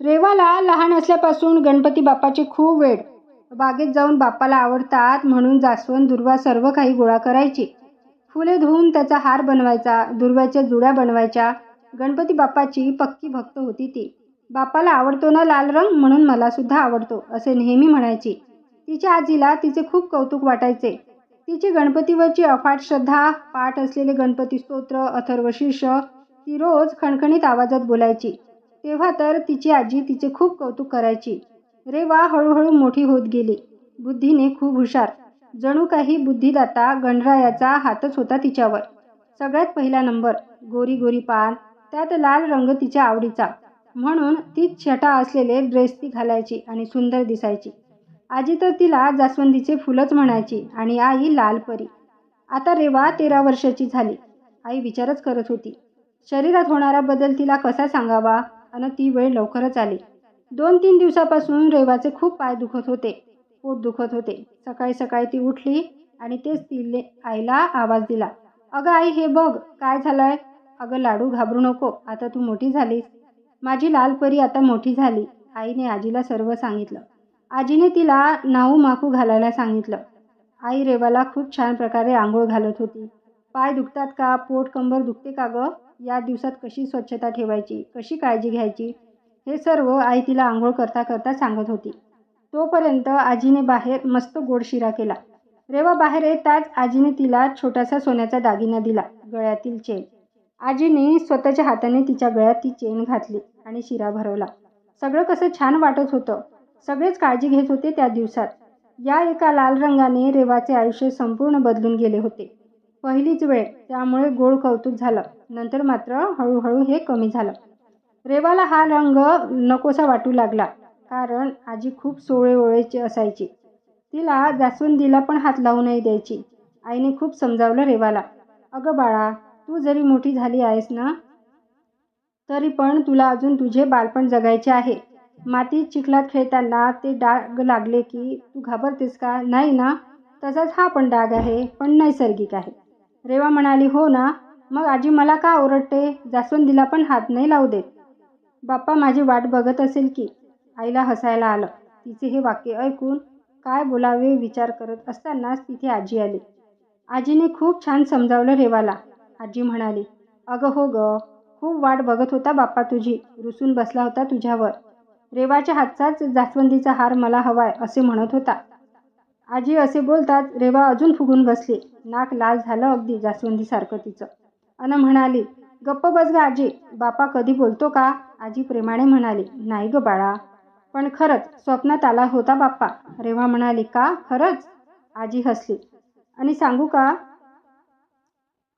रेवाला लहान असल्यापासून गणपती बाप्पाचे खूप वेळ बागेत जाऊन बाप्पाला आवडतात म्हणून जास्वंद दुर्वा सर्व काही गोळा करायची. फुले धुवून त्याचा हार बनवायचा दुर्व्याच्या जुड्या बनवायच्या. गणपती बाप्पाची पक्की भक्त होती ती. बाप्पाला आवडतो ना लाल रंग म्हणून मला सुद्धा आवडतो असे नेहमी म्हणायची. तिच्या आजीला तिचे खूप कौतुक वाटायचे. तिची गणपतीवरची अफाट श्रद्धा पाठ असलेले गणपती स्तोत्र अथर्वशीर्ष ती रोज खणखणीत आवाजात बोलायची. तेव्हा तर तिची आजी तिचे खूप कौतुक करायची. रेवा हळूहळू मोठी होत गेली. बुद्धीने खूप हुशार. जणू काही बुद्धिदाता गणरायाचा हातच होता तिच्यावर. सगळ्यात पहिला नंबर. गोरी गोरी पान. त्यात लाल रंग तिच्या आवडीचा. म्हणून तीच छटा असलेले ड्रेस ती घालायची आणि सुंदर दिसायची. आजी तर तिला जास्वंदीचे फुलंच म्हणायची आणि आई लाल परी आता रेवा तेरा वर्षाची झाली. आई विचारच करत होती. शरीरात होणारा बदल तिला कसा सांगावा? आणि ती वेळ लवकरच आली. दोन तीन दिवसापासून रेवाचे खूप पाय दुखत होते. पोट दुखत होते. सकाळी सकाळी ती उठली आणि तेच तिले आईला आवाज दिला. अगं आई हे बघ काय झालंय? अगं लाडू घाबरू नको. आता तू मोठी झालीस. माझी लाल परी आता मोठी झाली. आईने आजीला सर्व सांगितलं. आजीने तिला नाऊ माकू घालायला सांगितलं. आई रेवाला खूप छान प्रकारे आंघोळ घालत होती. पाय दुखतात का? पोट कंबर दुखते का गं? या दिवसात कशी स्वच्छता ठेवायची कशी काळजी घ्यायची हे सर्व आई तिला आंघोळ करता करता सांगत होती. तोपर्यंत आजीने बाहेर मस्त गोड शिरा केला. रेवा बाहेर येताच आजीने तिला छोटासा सोन्याचा दागिना दिला गळ्यातील चेन. आजीने स्वतःच्या हाताने तिच्या गळ्यात ती चेन घातली आणि शिरा भरवला. सगळं कसं छान वाटत होतं. सगळेच काळजी घेत होते त्या दिवसात. या एका लाल रंगाने रेवाचे आयुष्य संपूर्ण बदलून गेले होते. पहिलीच वेळ त्यामुळे गोड कौतुक झालं. नंतर मात्र हळूहळू हे कमी झालं. रेवाला हा रंग नकोसा वाटू लागला कारण आजी खूप सोळे ओळेची असायची. तिला जास्वंदीला पण हात लावू नाही द्यायची. आईने खूप समजावलं रेवाला. अगं बाळा तू जरी मोठी झाली आहेस ना तरी पण तुला अजून तुझे बालपण जगायचे आहे. मातीत चिखलात खेळताना ते डाग लागले की तू घाबरतेस का? नाही ना तसाच हा पण डाग आहे पण नैसर्गिक आहे. रेवा म्हणाली हो ना. मग आजी मला का ओरडते? जास्वंदीला पण हात नाही लावू देत. बाप्पा माझी वाट बघत असेल की. आईला हसायला आलं. तिचे हे वाक्य ऐकून काय बोलावे विचार करत असतानाच तिथे आजी आली. आजीने खूप छान समजावलं रेवाला. आजी म्हणाली अगं हो ग. खूप वाट बघत होता बाप्पा तुझी. रुसून बसला होता तुझ्यावर. रेवाच्या हातचाच जास्वंदीचा हार मला हवाय असे म्हणत होता. आजी असे बोलतात रेवा अजून फुगून बसली. नाक लाल झालं अगदी जास्वंदीसारखं तिचं. अन म्हणाली गप्प बस ग आजी. बापा कधी बोलतो का? आजी प्रेमाने म्हणाली नाही ग बाळा. पण खरंच स्वप्नात आला होता बाप्पा. रेवा म्हणाली का? खरंच? आजी हसली. आणि सांगू का?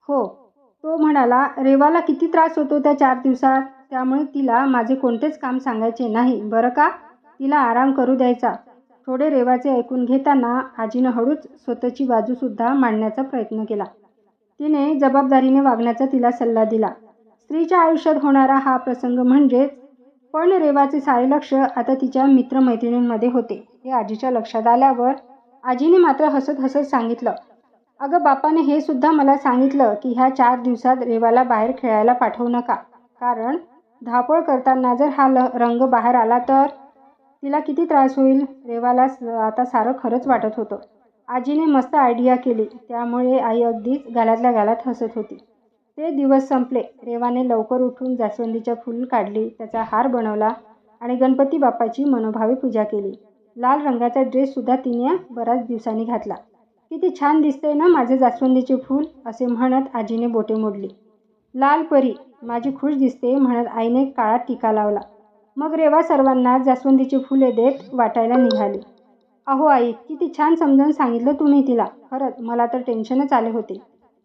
हो. तो म्हणाला रेवाला किती त्रास होतो त्या चार दिवसात. त्यामुळे तिला माझे कोणतेच काम सांगायचे नाही. बरं का? तिला आराम करू द्यायचा. थोडे रेवाचे ऐकून घेताना आजीनं हळूच स्वतःची बाजूसुद्धा मांडण्याचा प्रयत्न केला. तिने जबाबदारीने वागण्याचा तिला सल्ला दिला. स्त्रीच्या आयुष्यात होणारा हा प्रसंग म्हणजेच पण रेवाचे सारे लक्ष आता तिच्या मित्रमैत्रिणींमध्ये होते. हे आजीच्या लक्षात आल्यावर आजीने मात्र हसत हसत सांगितलं अगं बापाने हे सुद्धा मला सांगितलं की ह्या चार दिवसात रेवाला बाहेर खेळायला पाठवू नका. कारण धावपळ करताना जर हा ल रंग बाहेर आला तर तिला किती त्रास होईल? रेवाला आता सारं खरंच वाटत होतं. आजीने मस्त आयडिया केली. त्यामुळे आई अगदीच गालातल्या गालात हसत होती. ते दिवस संपले. रेवाने लवकर उठून जास्वंदीच्या फूल काढली. त्याचा हार बनवला आणि गणपती बाप्पाची मनोभावे पूजा केली. लाल रंगाचा ड्रेससुद्धा तिने बऱ्याच दिवसांनी घातला. किती छान दिसते ना माझे जास्वंदीचे फूल असे म्हणत आजीने बोटे मोडली. लाल परी माझी खुश दिसते म्हणत आईने काळात टीका लावला. मग रेवा सर्वांना जास्वंदीची फुले देत वाटायला निघाली. अहो आई किती छान समजावून सांगितलं तुम्ही तिला. खरंच मला तर टेन्शनच आले होते.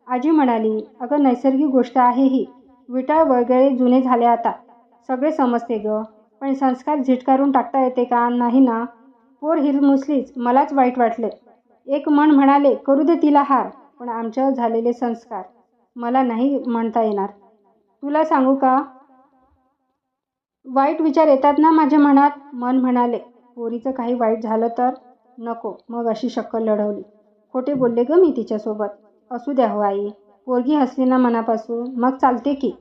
आजी म्हणाली अगं नैसर्गिक गोष्ट आहे ही. विटाळ वगैरे जुने झाले आता. सगळे समजते ग. पण संस्कार झिटकारून टाकता येते का? नाही ना. पोर हिरमुसलीच. मलाच वाईट वाटले एक मन म्हणाले करू दे तिला हार. पण आमच्यावर झालेले संस्कार. मला नाही म्हणता येणार. तुला सांगू का? वाईट विचार येतात ना माझ्या मनात? मन म्हणाले पोरीचं काही वाईट झालं तर? नको मग अशी शक्कल लढवली. खोटे बोलले ग मी तिच्यासोबत. असू द्या हो आई पोरगी हसली ना मनापासून मग चालते की.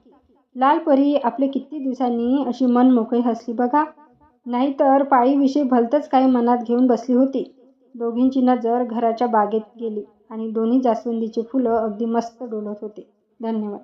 लाल परी आपले किती दिवसांनी अशी मन मोकळी हसली बघा. नाहीतर पाळीविषयी भलतंच काही मनात घेऊन बसली होती. दोघींची नजर घराच्या बागेत गेली आणि दोन्ही जास्वंदीची फुलं अगदी मस्त डोलत होते. धन्यवाद.